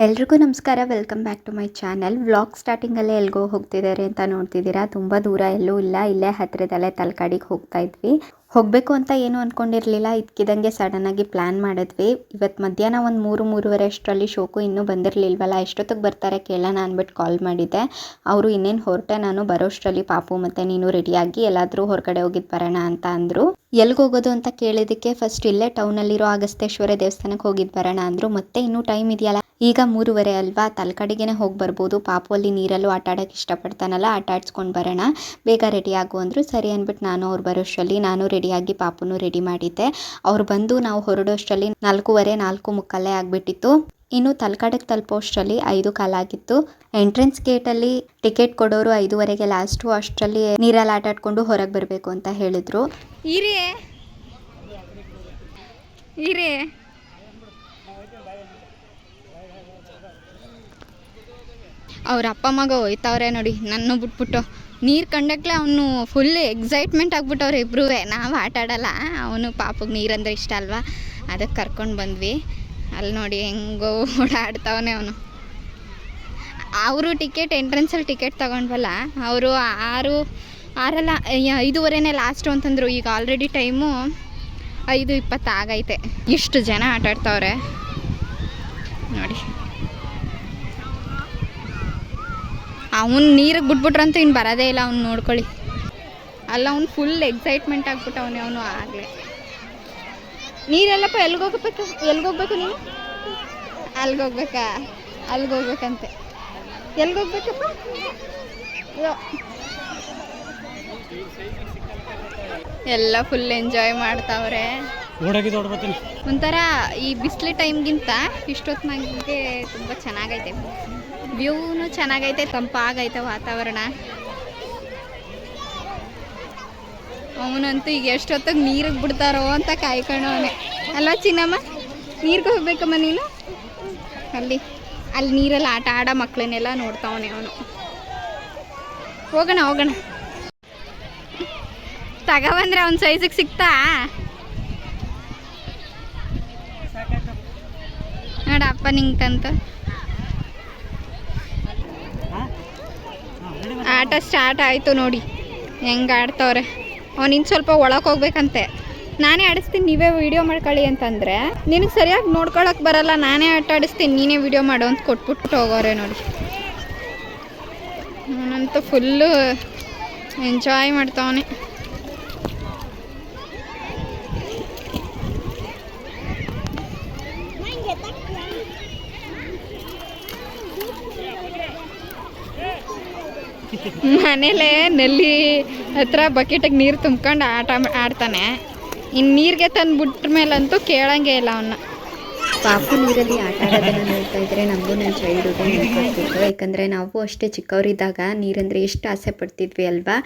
ಎಲ್ರಿಗೂ ನಮಸ್ಕಾರ, welcome back to my channel. Vlog ಸ್ಟಾರ್ಟಿಂಗಲ್ಲೇ ಎಲ್ಗೋ ಹೋಗ್ತಿದ್ದಾರೆ ಅಂತ ನೋಡ್ತಿದ್ದೀರಾ? ತುಂಬ ದೂರ ಎಲ್ಲೂ ಇಲ್ಲ. ಇಲ್ಲೇ ಹತ್ತಿರದಲ್ಲೇ ತಲಕಾಡಿಗೆ ಹೋಗ್ತಾ ಇದ್ವಿ. ಹೋಗಬೇಕು ಅಂತ ಏನು ಅಂದ್ಕೊಂಡಿರಲಿಲ್ಲ ಸಡನ್ ಸಡನ್ನಾಗಿ ಪ್ಲ್ಯಾನ್ ಮಾಡಿದ್ವಿ. ಇವತ್ತು ಮಧ್ಯಾಹ್ನ ಒಂದು ಮೂರು, ಮೂರುವರೆ ಅಷ್ಟರಲ್ಲಿ ಶೋಕು ಇನ್ನೂ ಬಂದಿರಲಿಲ್ವಲ್ಲ? ಎಷ್ಟೊತ್ತಿಗೆ ಬರ್ತಾರೆ ಕೇಳೋಣ ಅಂದ್ಬಿಟ್ಟು ಕಾಲ್ ಮಾಡಿದ್ದೆ. ಅವರು ಇನ್ನೇನು ಹೊರಟೆ ನಾನು ಬರೋಷ್ಟರಲ್ಲಿ ಪಾಪು ಮತ್ತು ನೀನು ರೆಡಿಯಾಗಿ ಎಲ್ಲಾದರೂ ಹೊರಗಡೆ ಹೋಗಿದ್ದು ಬರೋಣ ಅಂತ ಅಂದರು. ಎಲ್ಲಿಗೆ ಹೋಗೋದು ಅಂತ ಕೇಳಿದ್ದಕ್ಕೆ ಫಸ್ಟ್ ಇಲ್ಲೇ ಟೌನಲ್ಲಿರೋ ಅಗಸ್ತೇಶ್ವರ ದೇವಸ್ಥಾನಕ್ಕೆ ಹೋಗಿದ್ದು ಬರೋಣ ಅಂದರು. ಮತ್ತೆ ಇನ್ನೂ ಟೈಮ್ ಇದೆಯಲ್ಲ? ಈಗ ಮೂರುವರೆ ಅಲ್ವಾ? ತಲಕಾಡಿಗೆನೆ ಹೋಗಿ ಬರ್ಬೋದು. ಪಾಪು ಅಲ್ಲಿ ನೀರಲ್ಲೂ ಆಟ ಆಡೋಕ್ಕೆ ಇಷ್ಟಪಡ್ತಾನಲ್ಲ, ಆಟ ಆಡ್ಸ್ಕೊಂಡು ಬರೋಣ. ಬೇಗ ರೆಡಿ ಆಗು ಅಂದರು ಸರಿ ಅಂದ್ಬಿಟ್ಟು ನಾನು ಅವ್ರು ಬರೋಷ್ಟರಲ್ಲಿ ನಾನು ರೆಡಿಯಾಗಿ ಪಾಪುನು ರೆಡಿ ಮಾಡಿದ್ದೆ. ಅವ್ರು ಬಂದು ನಾವು ಹೊರಡೋಷ್ಟರಲ್ಲಿ ನಾಲ್ಕೂವರೆ, ನಾಲ್ಕು ಮುಕ್ಕಾಲೇ ಆಗಿಬಿಟ್ಟಿತ್ತು. ಇನ್ನು ತಲಕಾಡಿಗೆ ತಲುಪೋಷ್ಟರಲ್ಲಿ ಐದು ಕಾಲಾಗಿತ್ತು ಎಂಟ್ರೆನ್ಸ್ ಗೇಟಲ್ಲಿ ಟಿಕೆಟ್ ಕೊಡೋರು ಐದುವರೆಗೆ ಲಾಸ್ಟು, ಅಷ್ಟರಲ್ಲಿ ನೀರಲ್ಲಿ ಆಟ ಆಡ್ಕೊಂಡು ಹೊರಗೆ ಬರಬೇಕು ಅಂತ ಹೇಳಿದ್ರು ಇರಿ ಇರಿ ಅವ್ರ ಅಪ್ಪ ಮಗ ಹೋಯ್ತವ್ರೆ ನೋಡಿ ನನ್ನ ಬಿಟ್ಬಿಟ್ಟು. ನೀರು ಕಂಡಕ್ಲೆ ಅವನು ಫುಲ್ ಎಕ್ಸೈಟ್ಮೆಂಟ್ ಆಗ್ಬಿಟ್ಟವ್ರೆ ಇಬ್ಬರೂ ನಾವು ಆಟ ಆಡಲ್ಲ. ಅವನು ಪಾಪಗೆ ನೀರಂದ್ರೆ ಇಷ್ಟ ಅಲ್ವಾ? ಅದಕ್ಕೆ ಕರ್ಕೊಂಡು ಬಂದ್ವಿ. ಅಲ್ಲಿ ನೋಡಿ ಹೆಂಗೋ ಓಡಾಡ್ತಾವನೆ ಅವನು. ಅವರು ಟಿಕೆಟ್ ಎಂಟ್ರೆನ್ಸಲ್ಲಿ ಟಿಕೆಟ್ ತಗೊಂಡ್ವಲ್ಲ, ಅವರು ಆರು, ಆರಲ್ಲ ಐದುವರೆನೇ ಲಾಸ್ಟು ಅಂತಂದರು. ಈಗ ಆಲ್ರೆಡಿ ಟೈಮು ಐದು ಇಪ್ಪತ್ತು ಆಗೈತೆ ಇಷ್ಟು ಜನ ಆಟ ಆಡ್ತಾವ್ರೆ ನೋಡಿ ಅವನು ನೀರಿಗೆ ಬಿಟ್ಬಿಟ್ರಂತೂ ಇನ್ನು ಬರೋದೇ ಇಲ್ಲ ಅವ್ನು ನೋಡ್ಕೊಳ್ಳಿ. ಅಲ್ಲ ಅವ್ನು ಫುಲ್ ಎಕ್ಸೈಟ್ಮೆಂಟ್ ಆಗ್ಬಿಟ್ಟವನೇ ಅವನು ಆಗಲೇ. ನೀರೆಲ್ಲಪ್ಪ ಎಲ್ಲಿಗೆ ಹೋಗ್ಬೇಕು? ಎಲ್ಲಿಗೆ ಹೋಗ್ಬೇಕು ನೀನು? ಅಲ್ಲಿಗೆ ಹೋಗ್ಬೇಕಾ? ಅಲ್ಲಿಗೆ ಹೋಗ್ಬೇಕಂತೆ. ಎಲ್ಲಿಗೆ ಹೋಗ್ಬೇಕಪ್ಪ? ಎಲ್ಲ ಫುಲ್ ಎಂಜಾಯ್ ಮಾಡ್ತಾವ್ರೆ. ಒಂಥರ ಈ ಬಿಸಿಲು ಟೈಮ್ಗಿಂತ ಇಷ್ಟೊತ್ತಿನಾಗೆ ತುಂಬ ಚೆನ್ನಾಗೈತೆ. ವ್ಯೂನು ಚೆನ್ನಾಗೈತೆ, ತಂಪಾಗೈತೆ ವಾತಾವರಣ. ಅವನಂತೂ ಈಗ ಎಷ್ಟೊತ್ತಿಗೆ ನೀರಿಗೆ ಬಿಡ್ತಾರೋ ಅಂತ ಕಾಯ್ಕೊಂಡವನೆ. ಅಲ್ವಾ ಚಿನ್ನಮ್ಮ? ನೀರಿಗೆ ಹೋಗ್ಬೇಕಮ್ಮ ನೀನು? ಅಲ್ಲಿ ಅಲ್ಲಿ ನೀರಲ್ಲಿ ಆಟ ಆಡೋ ಮಕ್ಕಳನ್ನೆಲ್ಲ ನೋಡ್ತಾವನೆ ಅವನು. ಹೋಗೋಣ ಹೋಗೋಣ. ತಗೊಬಂದ್ರೆ ಅವ್ನ ಸೈಜಿಗೆ ಸಿಗ್ತಾ? ನೋಡ ಅಪ್ಪ ನಿಂಗೆ ತಂತು ಆಟ ಸ್ಟಾರ್ಟ್ ಆಯಿತು ನೋಡಿ. ಹೆಂಗೆ ಆಡ್ತವ್ರೆ. ಅವ್ನು ಇನ್ನು ಸ್ವಲ್ಪ ಒಳಗೆ ಹೋಗ್ಬೇಕಂತೆ. ನಾನೇ ಆಡಿಸ್ತೀನಿ, ನೀವೇ ವಿಡಿಯೋ ಮಾಡ್ಕೊಳ್ಳಿ ಅಂತಂದರೆ. ನಿನಗೆ ಸರಿಯಾಗಿ ನೋಡ್ಕೊಳಕ್ಕೆ ಬರಲ್ಲ, ನಾನೇ ಆಟ ಆಡಿಸ್ತೀನಿ, ನೀನೇ ವಿಡಿಯೋ ಮಾಡೋ ಅಂತ ಕೊಟ್ಬಿಟ್ಟು ಹೋಗೋರೆ ನೋಡಿ. ಅವನಂತೂ ಫುಲ್ಲು ಎಂಜಾಯ್ ಮಾಡ್ತಾವನೆ. ಮನೇಲೆ ನಲ್ಲಿ ಹತ್ರ ಬಕೆಟಿಗೆ ನೀರು ತುಂಬ್ಕೊಂಡು ಆಟ ಆಡ್ತಾನೆ. ಇನ್ನು ನೀರಿಗೆ ತಂದು ಮೇಲಂತೂ ಕೇಳಂಗೆ ಇಲ್ಲ ಅವನ್ನ ಪಾಪು ನೀರಲ್ಲಿ ಆಟ ಆಡೋದನ್ನ ನೋಡ್ತಾ ಇದ್ರೆ ನಮಗೂ ನನ್ನ ಚೈಲ್ಡ್ಹುಡ್ ನೆನಪಾಗ್ತಿತ್ತು? ಯಾಕಂದರೆ ನಾವು ಅಷ್ಟೇ ಚಿಕ್ಕವರಿದ್ದಾಗ ನೀರಂದರೆ ಎಷ್ಟು ಆಸೆ ಪಡ್ತಿದ್ವಿ ಅಲ್ವಾ?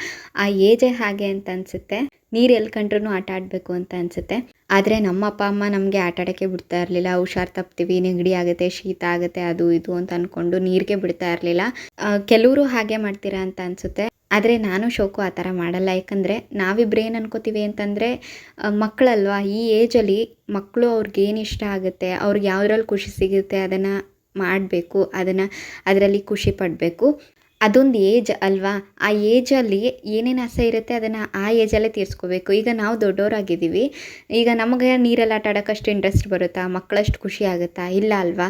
ಆ ಏಜೇ ಹಾಗೆ ಅಂತ ಅನಿಸುತ್ತೆ. ನೀರು ಎಲ್ಲಿ ಕಂಡ್ರೂ ಆಟ ಆಡಬೇಕು ಅಂತ ಅನಿಸುತ್ತೆ. ಆದರೆ ನಮ್ಮ ಅಪ್ಪ, ಅಮ್ಮ ನಮಗೆ ಆಟ ಆಡೋಕ್ಕೆ ಬಿಡ್ತಾ ಇರಲಿಲ್ಲ. ಹುಷಾರು ತಪ್ತೀವಿ, ನೆಗಡಿ ಆಗುತ್ತೆ, ಶೀತ ಆಗುತ್ತೆ, ಅದು ಇದು ಅಂತ ಅಂದ್ಕೊಂಡು ನೀರಿಗೆ ಬಿಡ್ತಾ ಇರಲಿಲ್ಲ. ಕೆಲವರು ಹಾಗೆ ಮಾಡ್ತೀರಾ ಅಂತ ಅನಿಸುತ್ತೆ. ಆದರೆ ನಾನು ಶೋಕು ಆ ಥರ ಮಾಡಲ್ಲ. ಯಾಕಂದರೆ ನಾವಿಬ್ರು ಏನು ಅನ್ಕೋತೀವಿ ಅಂತಂದರೆ ಮಕ್ಕಳಲ್ವಾ? ಈ ಏಜಲ್ಲಿ ಮಕ್ಕಳು ಅವ್ರಿಗೆ ಏನು ಇಷ್ಟ ಆಗುತ್ತೆ, ಅವ್ರಿಗೆ ಯಾವುದ್ರಲ್ಲಿ ಖುಷಿ ಸಿಗುತ್ತೆ, ಅದನ್ನು ಮಾಡಬೇಕು, ಅದನ್ನು ಅದರಲ್ಲಿ ಖುಷಿ ಪಡಬೇಕು. ಅದೊಂದು ಏಜ್ ಅಲ್ವಾ? ಆ ಏಜಲ್ಲಿ ಏನೇನು ಆಸೆ ಇರುತ್ತೆ ಅದನ್ನು ಆ ಏಜಲ್ಲೇ ತೀರಿಸ್ಕೋಬೇಕು. ಈಗ ನಾವು ದೊಡ್ಡವರಾಗಿದ್ದೀವಿ ಈಗ ನಮಗೆ ನೀರಲ್ಲಿ ಆಟ ಆಡೋಕ್ಕಷ್ಟು ಇಂಟ್ರೆಸ್ಟ್ ಬರುತ್ತಾ? ಮಕ್ಕಳಷ್ಟು ಖುಷಿ ಆಗುತ್ತಾ? ಇಲ್ಲ ಅಲ್ವಾ?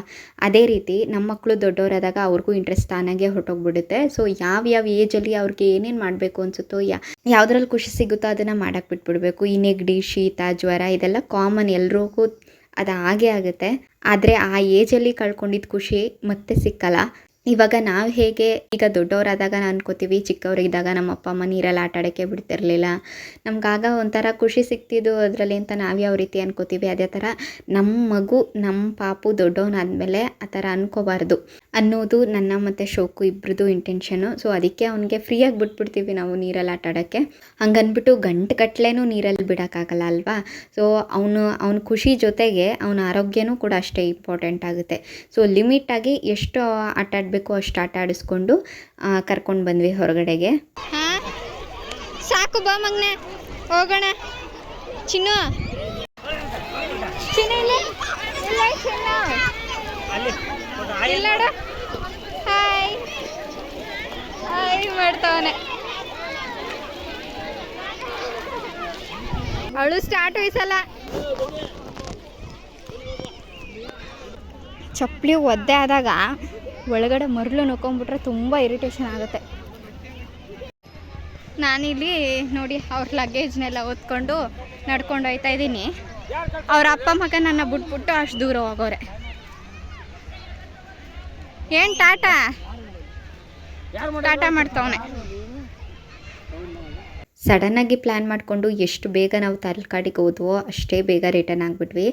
ಅದೇ ರೀತಿ ನಮ್ಮ ಮಕ್ಕಳು ದೊಡ್ಡವರಾದಾಗ ಅವ್ರಿಗೂ ಇಂಟ್ರೆಸ್ಟ್ ತಾನಾಗೆ ಹೊರಟೋಗ್ಬಿಡುತ್ತೆ. ಸೊ ಯಾವ ಯಾವ ಏಜಲ್ಲಿ ಅವ್ರಿಗೆ ಏನೇನು ಮಾಡಬೇಕು ಅನಿಸುತ್ತೋ, ಯಾ, ಯಾವುದ್ರಲ್ಲಿ ಖುಷಿ ಸಿಗುತ್ತೋ ಅದನ್ನು ಮಾಡಕ್ಕೆ ಬಿಟ್ಬಿಡ್ಬೇಕು. ಈ ನೆಗಡಿ ಶೀತ, ಜ್ವರ ಇದೆಲ್ಲ ಕಾಮನ್ ಎಲ್ರಿಗೂ ಅದು ಆಗೇ ಆಗುತ್ತೆ. ಆದರೆ ಆ ಏಜಲ್ಲಿ ಕಳ್ಕೊಂಡಿದ್ದ ಖುಷಿ ಮತ್ತೆ ಸಿಕ್ಕಲ್ಲ. ಇವಾಗ ನಾವು ಹೇಗೆ ಈಗ ದೊಡ್ಡವರಾದಾಗ ಅನ್ಕೋತೀವಿ, ಚಿಕ್ಕವರಿದ್ದಾಗ ನಮ್ಮ ಅಪ್ಪ ಅಮ್ಮ ನೀರಲ್ಲಿ ಆಟ ಆಡೋಕ್ಕೆ ಬಿಡ್ತಿರ್ಲಿಲ್ಲ. ನಮ್ಗಾಗ ಒಂಥರ ಖುಷಿ ಸಿಗ್ತಿದ್ದು ಅದರಲ್ಲಿ ಅಂತ ನಾವು ಯಾವ ರೀತಿ ಅನ್ಕೋತೀವಿ, ಅದೇ ಥರ ನಮ್ಮ ಮಗು ನಮ್ಮ ಪಾಪು ದೊಡ್ಡವನಾದ್ಮೇಲೆ ಆ ಥರ ಅನ್ಕೋಬಾರ್ದು ಅನ್ನೋದು ನನ್ನ ಮತ್ತು ಶೋಕು ಇಬ್ಬರದು ಇಂಟೆನ್ಷನು ಸೊ ಅದಕ್ಕೆ ಅವನಿಗೆ ಫ್ರೀಯಾಗಿ ಬಿಟ್ಬಿಡ್ತೀವಿ ನಾವು ನೀರಲ್ಲಿ ಆಟ ಆಡೋಕ್ಕೆ ಹಂಗನ್ಬಿಟ್ಟು ಗಂಟು ಕಟ್ಲೇನೂ ನೀರಲ್ಲಿ ಬಿಡೋಕ್ಕಾಗಲ್ಲ ಅಲ್ವಾ? ಸೊ ಅವನು, ಅವನ ಖುಷಿ ಜೊತೆಗೆ ಅವನ ಆರೋಗ್ಯನೂ ಕೂಡ ಅಷ್ಟೇ ಇಂಪಾರ್ಟೆಂಟ್ ಆಗುತ್ತೆ. ಸೊ ಲಿಮಿಟಾಗಿ ಎಷ್ಟು ಆಟ ಆಡಬೇಕು ಅಷ್ಟು ಆಟ ಆಡಿಸ್ಕೊಂಡು ಕರ್ಕೊಂಡು ಬಂದ್ವಿ ಹೊರಗಡೆಗೆ. ಸಾಕು ಬಾ ಮಗ್ನೆ, ಹೋಗೋಣ. ಚಿನ್ನು. ಮಾಡ್ತಾವನೆ. ಅವಳು ಸ್ಟಾರ್ಟ್ ವಯಸ್ಸಲ್ಲ ಚಪ್ಪಲಿ ಒದ್ದೆ ಆದಾಗ ಒಳಗಡೆ ಮರಳು ನೋಕೊಂಬಿಟ್ರೆ ತುಂಬ ಇರಿಟೇಷನ್ ಆಗುತ್ತೆ. ನಾನಿಲ್ಲಿ ನೋಡಿ ಅವ್ರ ಲಗೇಜ್ನೆಲ್ಲ ಓದ್ಕೊಂಡು ನಡ್ಕೊಂಡು ಹೋಯ್ತಾ ಇದ್ದೀನಿ. ಅವ್ರ ಅಪ್ಪ ಮಗ ನನ್ನ ಬಿಟ್ಬಿಟ್ಟು ಅಷ್ಟು ದೂರ ಹೋಗೋರೆ. ಏನು ಟಾಟಾ? ಟಾಟಾ ಮಾಡ್ತಾವನೆ. ಸಡನ್ನಾಗಿ ಪ್ಲ್ಯಾನ್ ಮಾಡಿಕೊಂಡು ಎಷ್ಟು ಬೇಗ ನಾವು ತಲಕಾಡಿಗೆ ಹೋದ್ವೋ ಅಷ್ಟೇ ಬೇಗ ರಿಟರ್ನ್ ಆಗಿಬಿಟ್ವಿ.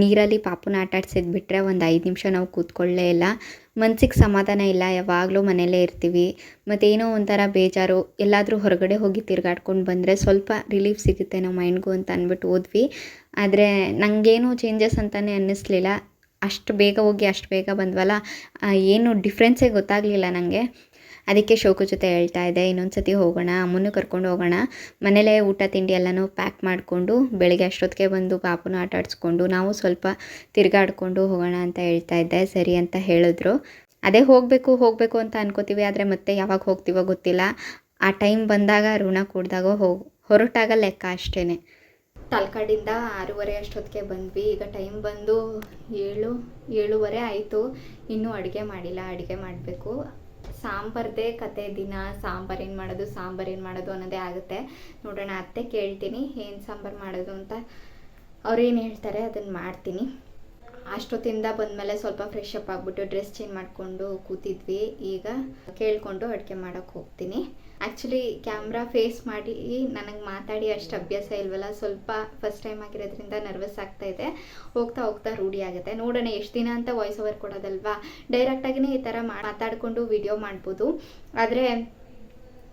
ನೀರಲ್ಲಿ ಪಾಪುನ ಆಟ ಬಿಟ್ಟರೆ ಒಂದು ಐದು ನಿಮಿಷ ನಾವು ಕೂತ್ಕೊಳ್ಳೇ ಇಲ್ಲ. ಮನ್ಸಿಗೆ ಸಮಾಧಾನ ಇಲ್ಲ, ಯಾವಾಗಲೂ ಮನೆಯಲ್ಲೇ ಇರ್ತೀವಿ. ಮತ್ತೇನೋ ಒಂಥರ ಬೇಜಾರು, ಎಲ್ಲಾದರೂ ಹೊರಗಡೆ ಹೋಗಿ ತಿರ್ಗಾಡ್ಕೊಂಡು ಬಂದರೆ ಸ್ವಲ್ಪ ರಿಲೀಫ್ ಸಿಗುತ್ತೆ ನಮ್ಮ ಮೈಂಡ್ಗೂ ಅಂತ ಅಂದ್ಬಿಟ್ಟು ಹೋದ್ವಿ. ಆದರೆ ನನಗೇನು ಚೇಂಜಸ್ ಅಂತಲೇ ಅನ್ನಿಸ್ಲಿಲ್ಲ. ಅಷ್ಟು ಬೇಗ ಹೋಗಿ ಅಷ್ಟು ಬೇಗ ಬಂದ್ವಲ್ಲ ಏನು ಡಿಫ್ರೆನ್ಸೇ ಗೊತ್ತಾಗಲಿಲ್ಲ ನನಗೆ ಅದಕ್ಕೆ ಶೋಕು ಜೊತೆ ಹೇಳ್ತಾ ಇದ್ದೆ ಇನ್ನೊಂದು ಸತಿ ಹೋಗೋಣ, ಅಮ್ಮನ್ನು ಕರ್ಕೊಂಡು ಹೋಗೋಣ. ಮನೇಲೇ ಊಟ, ತಿಂಡಿ ಎಲ್ಲನೂ ಪ್ಯಾಕ್ ಮಾಡಿಕೊಂಡು ಬೆಳಗ್ಗೆ ಅಷ್ಟೊತ್ತಿಗೆ ಬಂದು ಪಾಪುನ ಆಟ ಆಡಿಸ್ಕೊಂಡು ನಾವು ಸ್ವಲ್ಪ ತಿರುಗಾಡ್ಕೊಂಡು ಹೋಗೋಣ ಅಂತ ಹೇಳ್ತಾ ಇದ್ದೆ, ಸರಿ ಅಂತ ಹೇಳಿದ್ರು. ಅದೇ ಹೋಗಬೇಕು ಹೋಗಬೇಕು ಅಂತ ಅನ್ಕೋತೀವಿ, ಆದರೆ ಮತ್ತೆ ಯಾವಾಗ ಹೋಗ್ತೀವೋ ಗೊತ್ತಿಲ್ಲ. ಆ ಟೈಮ್ ಬಂದಾಗ, ಋಣ ಕೂಡಿದಾಗ ಹೋಗಿ, ಹೊರಟಾಗ ಲೆಕ್ಕ ಅಷ್ಟೇ ತಲಕಾಡಿಂದ ಆರೂವರೆ ಅಷ್ಟೊತ್ತಿಗೆ ಬಂದ್ವಿ. ಈಗ ಟೈಮ್ ಬಂದು ಏಳು, ಏಳುವರೆ ಆಯಿತು. ಇನ್ನೂ ಅಡುಗೆ ಮಾಡಿಲ್ಲ, ಅಡುಗೆ ಮಾಡಬೇಕು. ಸಾಂಬಾರ್ದೇ ಕತೆ ದಿನ, ಸಾಂಬಾರು ಏನು ಮಾಡೋದು, ಸಾಂಬಾರು ಏನು ಮಾಡೋದು ಅನ್ನೋದೇ ಆಗುತ್ತೆ. ನೋಡೋಣ, ಅತ್ತೆ ಕೇಳ್ತೀನಿ ಏನು ಸಾಂಬಾರು ಮಾಡೋದು ಅಂತ. ಅವ್ರೇನು ಹೇಳ್ತಾರೆ ಅದನ್ನು ಮಾಡ್ತೀನಿ. ಅಷ್ಟೊತ್ತಿಂದ ಬಂದಮೇಲೆ ಸ್ವಲ್ಪ ಫ್ರೆಶ್ ಅಪ್ ಆಗಿಬಿಟ್ಟು ಡ್ರೆಸ್ ಚೇಂಜ್ ಮಾಡಿಕೊಂಡು ಕೂತಿದ್ವಿ. ಈಗ ಕೇಳಿಕೊಂಡು ಅಡುಗೆ ಮಾಡೋಕ್ಕೆ ಹೋಗ್ತೀನಿ. ಆ್ಯಕ್ಚುಲಿ ಕ್ಯಾಮ್ರಾ ಫೇಸ್ ಮಾಡಿ ನನಗೆ ಮಾತಾಡಿ ಅಷ್ಟು ಅಭ್ಯಾಸ ಇಲ್ವಲ್ಲ? ಸ್ವಲ್ಪ ಫಸ್ಟ್ ಟೈಮ್ ಆಗಿರೋದ್ರಿಂದ ನರ್ವಸ್ ಆಗ್ತಾ ಇದೆ. ಹೋಗ್ತಾ ಹೋಗ್ತಾ ರೂಢಿ ಆಗುತ್ತೆ. ನೋಡೋಣ, ಎಷ್ಟು ದಿನ ಅಂತ ವಾಯ್ಸ್ ಓವರ್ ಕೊಡೋದಲ್ವಾ? ಡೈರೆಕ್ಟಾಗಿಯೇ ಈ ಥರ ಮಾತಾಡಿಕೊಂಡು ವಿಡಿಯೋ ಮಾಡ್ಬೋದು. ಆದರೆ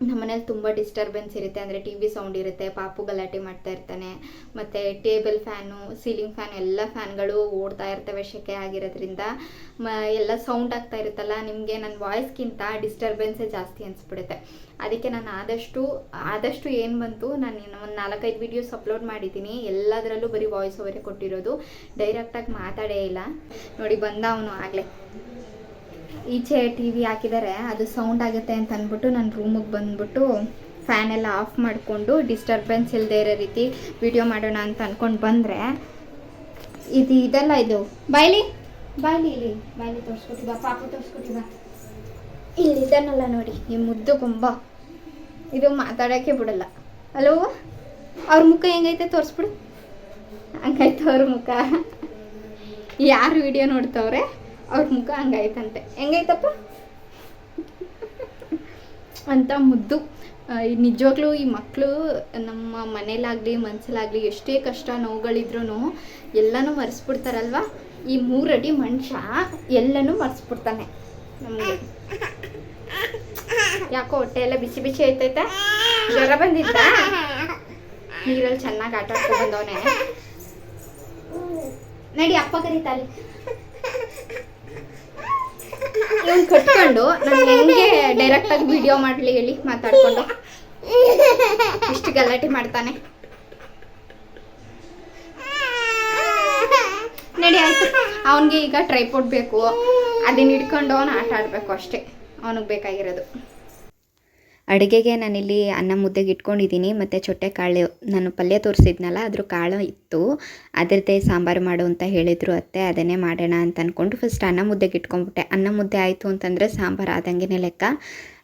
ನಮ್ಮನೇಲಿ ತುಂಬ ಡಿಸ್ಟರ್ಬೆನ್ಸ್ ಇರುತ್ತೆ. ಅಂದರೆ ಟಿ ವಿ ಸೌಂಡ್ ಇರುತ್ತೆ, ಪಾಪು ಗಲಾಟೆ ಮಾಡ್ತಾ ಇರ್ತಾನೆ. ಮತ್ತು ಟೇಬಲ್ ಫ್ಯಾನು ಸೀಲಿಂಗ್ ಫ್ಯಾನ್ ಎಲ್ಲ ಫ್ಯಾನ್ಗಳು ಓಡ್ತಾ ಇರ್ತವೆ ಶೆಕೆ ಆಗಿರೋದ್ರಿಂದ. ಮ, ಎಲ್ಲ ಸೌಂಡ್ ಆಗ್ತಾ ಇರುತ್ತಲ್ಲ, ನಿಮಗೆ ನನ್ನ ವಾಯ್ಸ್ಗಿಂತ ಡಿಸ್ಟರ್ಬೆನ್ಸೇ ಜಾಸ್ತಿ ಅನಿಸ್ಬಿಡುತ್ತೆ. ಅದಕ್ಕೆ ನಾನು ಆದಷ್ಟು ಆದಷ್ಟು ಏನು ಬಂತು, ನಾನು ಒಂದು ನಾಲ್ಕೈದು ವೀಡಿಯೋಸ್ ಅಪ್ಲೋಡ್ ಮಾಡಿದ್ದೀನಿ. ಎಲ್ಲದರಲ್ಲೂ ಬರೀ ವಾಯ್ಸ್ ಓವರೇ ಕೊಟ್ಟಿರೋದು. ಡೈರೆಕ್ಟಾಗಿ ಮಾತಾಡೇ ಇಲ್ಲ. ನೋಡಿ, ಬಂದ ಅವನು ಆಗಲೇ. ಈಚೆ ಟಿ ವಿ ಹಾಕಿದ್ದಾರೆ ಅದು ಸೌಂಡ್ ಆಗುತ್ತೆ ಅಂತ ಅಂದ್ಬಿಟ್ಟು ನಾನು ರೂಮಿಗೆ ಬಂದ್ಬಿಟ್ಟು ಫ್ಯಾನ್ ಎಲ್ಲ ಆಫ್ ಮಾಡಿಕೊಂಡು ಡಿಸ್ಟರ್ಬೆನ್ಸ್ ಇಲ್ಲದೆ ಇರೋ ರೀತಿ ವಿಡಿಯೋ ಮಾಡೋಣ ಅಂತ ಅಂದ್ಕೊಂಡು ಬಂದರೆ, ಇದು ಇದೆಲ್ಲ ಇದು. ಬಾಯ್ಲಿ ಬಾಯ್ಲಿ ಇಲ್ಲಿ, ಬಾಯ್ಲಿ ತೋರಿಸ್ಕೊಟ್ಟಿವ ಪಾಪು ತೋರಿಸ್ಕೊಟ್ಟಿವ ಇಲ್ಲಿ ಇದನ್ನೆಲ್ಲ ನೋಡಿ, ಈ ಮುದ್ದು ಗೊಂಬ. ಇದು ಮಾತಾಡೋಕ್ಕೆ ಬಿಡಲ್ಲ. ಹಲೋ ಅವ್ರ ಮುಖ ಹೆಂಗೈತೆ ತೋರಿಸ್ಬಿಡು. ಹಂಗೈತೆ ಅವ್ರ ಮುಖ. ಯಾರು ವಿಡಿಯೋ ನೋಡ್ತವ್ರೆ? ಅವ್ರ ಮುಖ ಹಂಗಾಯ್ತಂತೆ. ಹೆಂಗೈತಪ್ಪ ಅಂತ ಮುದ್ದು. ನಿಜವಾಗ್ಲೂ ಈ ಮಕ್ಕಳು ನಮ್ಮ ಮನೇಲಾಗಲಿ ಮನಸ್ಸಲ್ಲಾಗಲಿ ಎಷ್ಟೇ ಕಷ್ಟ ನೋವುಗಳಿದ್ರೂ ಎಲ್ಲನೂ ಮರೆಸ್ಬಿಡ್ತಾರಲ್ವ? ಈ ಮೂರಡಿ ಮನುಷ್ಯ ಎಲ್ಲನೂ ಮರೆಸ್ಬಿಡ್ತಾನೆ ನಮಗೆ. ಯಾಕೋ ಹೊಟ್ಟೆ ಎಲ್ಲ ಬಿಸಿ ಬಿಸಿ ಐತೈತೆ ಜ್ವರ ಬಂದಿದ್ದ? ನೀರಲ್ಲಿ ಚೆನ್ನಾಗಿ ಆಟ ಆಡ್ಕೊಂಡು ಬಂದವನೇ. ನಡಿ, ಅಪ್ಪ ಕರೀತಾರೆ. ಇವ್ನು ಕಟ್ಕೊಂಡು ನಾನು ಹೆಂಗೆ ಡೈರೆಕ್ಟ್ ಆಗಿ ವಿಡಿಯೋ ಮಾಡ್ಲಿ ಹೇಳಿ ಮಾತಾಡ್ಕೊಂಡು. ಇಷ್ಟು ಗಲಾಟೆ ಮಾಡ್ತಾನೆ. ನಡಿ ಆಯ್ತು. ಅವನಿಗೆ ಈಗ ಟ್ರೈಪೋಡ್ ಬೇಕು. ಅದನ್ನ ಹಿಡ್ಕೊಂಡು ಅವನು ಆಟ ಆಡ್ಬೇಕು ಅಷ್ಟೇ. ಅವನಿಗೆ ಬೇಕಾಗಿರೋದು. ಅಡುಗೆಗೆ ನಾನಿಲ್ಲಿ ಅನ್ನ ಮುದ್ದೆಗೆ ಇಟ್ಕೊಂಡಿದ್ದೀನಿ. ಮತ್ತು ಚೊಟ್ಟೆ ಕಾಳು ನಾನು ಪಲ್ಯ ತೋರಿಸಿದ್ನಲ್ಲ, ಅದ್ರ ಕಾಳು ಇತ್ತು. ಅದರದ್ದೇ ಸಾಂಬಾರು ಮಾಡು ಅಂತ ಹೇಳಿದರು ಅತ್ತೆ. ಅದನ್ನೇ ಮಾಡೋಣ ಅಂತ ಅಂದ್ಕೊಂಡು ಫಸ್ಟ್ ಅನ್ನ ಮುದ್ದೆಗೆ ಇಟ್ಕೊಂಡ್ಬಿಟ್ಟೆ. ಅನ್ನ ಮುದ್ದೆ ಆಯಿತು ಅಂತಂದರೆ ಸಾಂಬಾರು ಆದಂಗೆ ಲೆಕ್ಕ.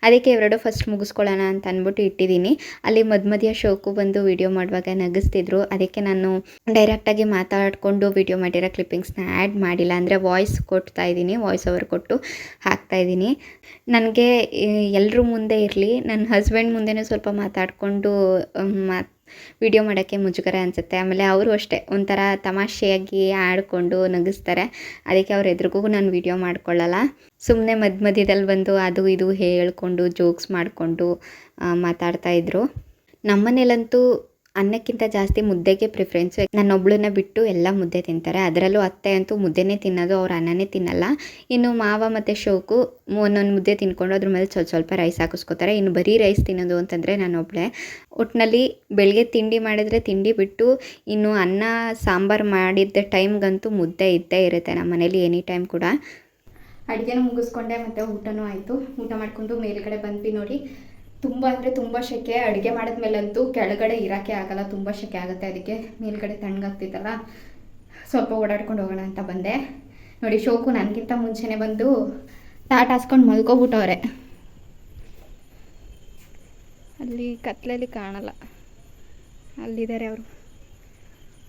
ಅದಕ್ಕೆ ಎರಡು ಫಸ್ಟ್ ಮುಗಿಸ್ಕೊಳ್ಳೋಣ ಅಂತ ಅಂದ್ಬಿಟ್ಟು ಇಟ್ಟಿದ್ದೀನಿ. ಅಲ್ಲಿ ಮಧ್ಯ ಶೋಕು ಬಂದು ವಿಡಿಯೋ ಮಾಡುವಾಗ ನಗಿಸ್ತಿದ್ರು. ಅದಕ್ಕೆ ನಾನು ಡೈರೆಕ್ಟಾಗಿ ಮಾತಾಡಿಕೊಂಡು ವಿಡಿಯೋ ಮಾಡಿರೋ ಕ್ಲಿಪ್ಪಿಂಗ್ಸ್ನ ಆ್ಯಡ್ ಮಾಡಿಲ್ಲ. ಅಂದರೆ ವಾಯ್ಸ್ ಕೊಡ್ತಾ ಇದ್ದೀನಿ ವಾಯ್ಸ್ ಓವರ್ ಕೊಟ್ಟು ಹಾಕ್ತಾ ಇದ್ದೀನಿ. ನನಗೆ ಎಲ್ಲರೂ ಮುಂದೆ ಇರಲಿ. ನನ್ನ ಹಸ್ಬೆಂಡ್ ಮುಂದೆನೂ ಸ್ವಲ್ಪ ಮಾತಾಡಿಕೊಂಡು ಮಾತು ವಿಡಿಯೋ ಮಾಡೋಕ್ಕೆ ಮುಜುಗರ ಅನಿಸುತ್ತೆ. ಆಮೇಲೆ ಅವರು ಅಷ್ಟೇ, ಒಂಥರ ತಮಾಷೆಯಾಗಿ ಆಡಿಕೊಂಡು ನಗಿಸ್ತಾರೆ. ಅದಕ್ಕೆ ಅವ್ರ ಎದುರಿಗೂ ನಾನು ವಿಡಿಯೋ ಮಾಡ್ಕೊಳ್ಳಲ್ಲ. ಸುಮ್ಮನೆ ಮಧ್ಯ ಮಧ್ಯದಲ್ಲಿ ಬಂದು ಅದು ಇದು ಹೇಳ್ಕೊಂಡು, ಜೋಕ್ಸ್ ಮಾಡಿಕೊಂಡು ಮಾತಾಡ್ತಾ ಇದ್ರು. ನಮ್ಮನೇಲಂತೂ ಅನ್ನಕ್ಕಿಂತ ಜಾಸ್ತಿ ಮುದ್ದೆಗೆ ಪ್ರಿಫರೆನ್ಸು ನನ್ನೊಬ್ಳನ್ನ ಬಿಟ್ಟು ಎಲ್ಲ ಮುದ್ದೆ ತಿಂತಾರೆ. ಅದರಲ್ಲೂ ಅತ್ತೆ ಅಂತೂ ಮುದ್ದೆನೇ ತಿನ್ನೋದು, ಅವ್ರು ಅನ್ನನೇ ತಿನ್ನಲ್ಲ. ಇನ್ನು ಮಾವ ಮತ್ತು ಶೋಕು ಒಂದೊಂದು ಮುದ್ದೆ ತಿನ್ಕೊಂಡು ಅದ್ರ ಮೇಲೆ ಸ್ವಲ್ಪ ಸ್ವಲ್ಪ ರೈಸ್ ಹಾಕಿಸ್ಕೋತಾರೆ. ಇನ್ನು ಬರೀ ರೈಸ್ ತಿನ್ನೋದು ಅಂತಂದರೆ ನಾನೊಬ್ಳೆ. ಒಟ್ಟಿನಲ್ಲಿ ಬೆಳಗ್ಗೆ ತಿಂಡಿ ಮಾಡಿದರೆ ತಿಂಡಿ ಬಿಟ್ಟು, ಇನ್ನು ಅನ್ನ, ಸಾಂಬಾರು ಮಾಡಿದ್ದ ಟೈಮ್ಗಂತೂ ಮುದ್ದೆ ಇದ್ದೇ ಇರುತ್ತೆ ನಮ್ಮ ಮನೇಲಿ ಎನಿ ಟೈಮ್ ಕೂಡ. ಅಡುಗೆನೂ ಮುಗಿಸ್ಕೊಂಡೆ ಮತ್ತು ಊಟನೂ ಆಯಿತು. ಊಟ ಮಾಡಿಕೊಂಡು ಮೇಲುಗಡೆ ಬಂದ್ವಿ ನೋಡಿ. ತುಂಬ ಅಂದರೆ ತುಂಬ ಸೆಕೆ ಅಡುಗೆ ಮಾಡಿದ್ಮೇಲಂತೂ ಕೆಳಗಡೆ ಇರೋಕ್ಕೆ ಆಗಲ್ಲ, ತುಂಬ ಸೆಕೆ ಆಗುತ್ತೆ ಅದಕ್ಕೆ. ಮೇಲ್ಗಡೆ ತಣ್ಣಗಾಗ್ತಿತ್ತಲ್ಲ, ಸ್ವಲ್ಪ ಓಡಾಡ್ಕೊಂಡು ಹೋಗೋಣ ಅಂತ ಬಂದೆ. ನೋಡಿ, ಶೋಕು ನನಗಿಂತ ಮುಂಚೆನೇ ಬಂದು ತಾಟ ಹಾಸ್ಕೊಂಡು ಮಲ್ಕೋಬಿಟ್ಟವ್ರೆ. ಅಲ್ಲಿ ಕತ್ಲಲ್ಲಿ ಕಾಣಲ್ಲ. ಅಲ್ಲಿದ್ದಾರೆ ಅವರು.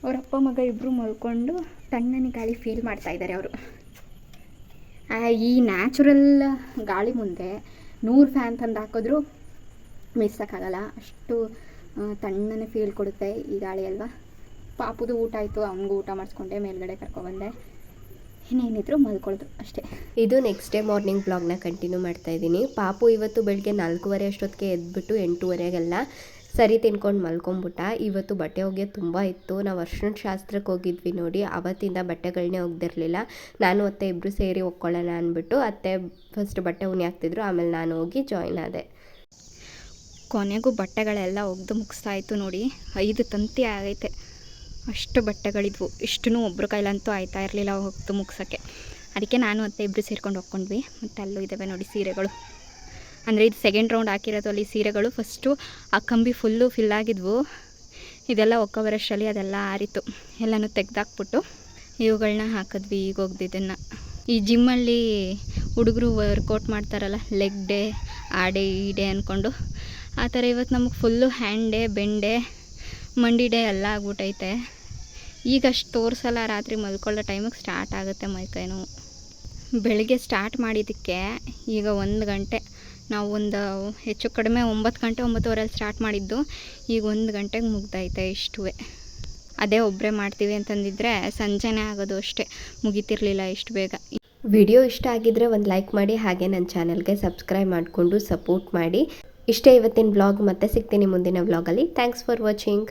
ಅವ್ರ ಅಪ್ಪ ಮಗ ಇಬ್ಬರು ಮಲ್ಕೊಂಡು ತಣ್ಣನೆ ಗಾಳಿ ಫೀಲ್ ಮಾಡ್ತಾ ಇದ್ದಾರೆ ಅವರು. ಈ ನ್ಯಾಚುರಲ್ ಗಾಳಿ ಮುಂದೆ ನೂರು ಫ್ಯಾನ್ ತಂದು ಹಾಕಿದ್ರು. ಮಿರ್ಸೋಕ್ಕಾಗಲ್ಲ ಅಷ್ಟು ತಣ್ಣನೆ ಫೀಲ್ ಕೊಡುತ್ತೆ ಈ ಗಾಳಿ ಅಲ್ವಾ? ಪಾಪುದು ಊಟ ಆಯಿತು ಅವನಿಗೂ ಊಟ ಮಾಡಿಸ್ಕೊಂಡೆ, ಮೇಲ್ಗಡೆ ಕರ್ಕೊಬಂದೆ. ಇನ್ನೇನಿದ್ರು ಮಲ್ಕೊಳ್ಳೋದು ಅಷ್ಟೇ. ಇದು ನೆಕ್ಸ್ಟ್ ಡೇ ಮಾರ್ನಿಂಗ್ ಬ್ಲಾಗ್ನ ಕಂಟಿನ್ಯೂ ಮಾಡ್ತಾ ಇದ್ದೀನಿ. ಪಾಪು ಇವತ್ತು ಬೆಳಗ್ಗೆ ನಾಲ್ಕೂವರೆ ಅಷ್ಟೊತ್ತಿಗೆ ಎದ್ಬಿಟ್ಟು ಎಂಟೂವರೆಗೆಲ್ಲ ಸರಿ ತಿನ್ಕೊಂಡು ಮಲ್ಕೊಂಬಿಟ್ಟ. ಇವತ್ತು ಬಟ್ಟೆ ಒಗೆಯೋದು ತುಂಬ ಇತ್ತು. ನಾವು ಅರ್ಶಿಣ ಶಾಸ್ತ್ರಕ್ಕೆ ಹೋಗಿದ್ವಿ ನೋಡಿ. ಅವತ್ತಿಂದ ಬಟ್ಟೆಗಳನ್ನೇ ಒಗ್ದಿರಲಿಲ್ಲ ನಾನು, ಅತ್ತೆ ಇಬ್ಬರು ಸೇರಿ ಒಕ್ಕೊಳ್ಳೋಣ ಅಂದ್ಬಿಟ್ಟು, ಅತ್ತೆ ಫಸ್ಟ್ ಬಟ್ಟೆ ಉನಿ ಹಾಕ್ತಿದ್ರು, ಆಮೇಲೆ ನಾನು ಹೋಗಿ ಜಾಯ್ನ್ ಆದೆ. ಕೊನೆಗೂ ಬಟ್ಟೆಗಳೆಲ್ಲ ಒಗ್ದು ಮುಗಿಸ್ತಾಯಿತ್ತು ನೋಡಿ. ಐದು ತಂತಿ ಆಗೈತೆ. ಅಷ್ಟು ಬಟ್ಟೆಗಳಿದ್ವು. ಇಷ್ಟೂ ಒಬ್ಬರ ಕೈಲಂತೂ ಆಯ್ತಾ ಇರಲಿಲ್ಲ ಒಗ್ದು ಮುಗ್ಸೋಕ್ಕೆ. ಅದಕ್ಕೆ ನಾನು ಮತ್ತೆ ಇಬ್ಬರು ಸೇರ್ಕೊಂಡು ಹೋಗ್ಕೊಂಡ್ವಿ ಮತ್ತು ಅಲ್ಲೂ ಇದ್ದಾವೆ ನೋಡಿ ಸೀರೆಗಳು. ಅಂದರೆ ಇದು ಸೆಕೆಂಡ್ ರೌಂಡ್ ಹಾಕಿರೋದು ಅಲ್ಲಿ ಸೀರೆಗಳು. ಫಸ್ಟು ಆ ಕಂಬಿ ಫುಲ್ಲು ಫಿಲ್ ಆಗಿದ್ವು. ಇದೆಲ್ಲ ಒಕ್ಕ ಅದೆಲ್ಲ ಆರಿತು. ಎಲ್ಲನೂ ತೆಗ್ದಾಕ್ಬಿಟ್ಟು ಇವುಗಳನ್ನ ಹಾಕಿದ್ವಿ. ಈಗ ಒಗ್ದಿದ್ದನ್ನು ಈ ಜಿಮ್ಮಲ್ಲಿ ಹುಡುಗರು ವರ್ಕೌಟ್ ಮಾಡ್ತಾರಲ್ಲ ಲೆಗ್ ಡೇ ಆ ಡೇ ಈ ಡೇ ಅಂದ್ಕೊಂಡು ಆ ಥರ ಇವತ್ತು ನಮಗೆ ಫುಲ್ಲು ಹ್ಯಾಂಡೆ, ಬೆಂಡೆ, ಮಂಡಿ ಡೇ ಎಲ್ಲ ಆಗ್ಬಿಟ್ಟೈತೆ ಈಗ ಅಷ್ಟು ತೋರಿಸಲ್ಲ, ರಾತ್ರಿ ಮಲ್ಕೊಳ್ಳೋ ಟೈಮಿಗೆ ಸ್ಟಾರ್ಟ್ ಆಗುತ್ತೆ ಮೈಕೈ ನೋವು. ಬೆಳಗ್ಗೆ ಸ್ಟಾರ್ಟ್ ಮಾಡಿದ್ದಕ್ಕೆ ಈಗ ಒಂದು ಗಂಟೆ, ನಾವು ಒಂದು ಹೆಚ್ಚು ಕಡಿಮೆ ಒಂಬತ್ತು ಗಂಟೆ ಒಂಬತ್ತುವರೆಲ್ಲಿ ಸ್ಟಾರ್ಟ್ ಮಾಡಿದ್ದು, ಈಗ ಒಂದು ಗಂಟೆಗೆ ಮುಗ್ದೈತೆ ಇಷ್ಟುವೆ. ಅದೇ ಒಬ್ಬರೇ ಮಾಡ್ತೀವಿ ಅಂತಂದಿದ್ರೆ ಸಂಜೆನೇ ಆಗೋದು ಅಷ್ಟೇ, ಮುಗಿತಿರ್ಲಿಲ್ಲ ಇಷ್ಟು ಬೇಗ. ವಿಡಿಯೋ ಇಷ್ಟ ಆಗಿದ್ರೆ ಒಂದು ಲೈಕ್ ಮಾಡಿ, ಹಾಗೆ ನನ್ನ ಚಾನಲ್ಗೆ ಸಬ್ಸ್ಕ್ರೈಬ್ ಮಾಡಿಕೊಂಡು ಸಪೋರ್ಟ್ ಮಾಡಿ. ಇಷ್ಟೇ ಇವತ್ತಿನ ಬ್ಲಾಗ್ ಮತ್ತೆ ಸಿಗ್ತೀನಿ ಮುಂದಿನ ಬ್ಲಾಗಲ್ಲಿ ಥ್ಯಾಂಕ್ಸ್ ಫಾರ್ ವಾಚಿಂಗ್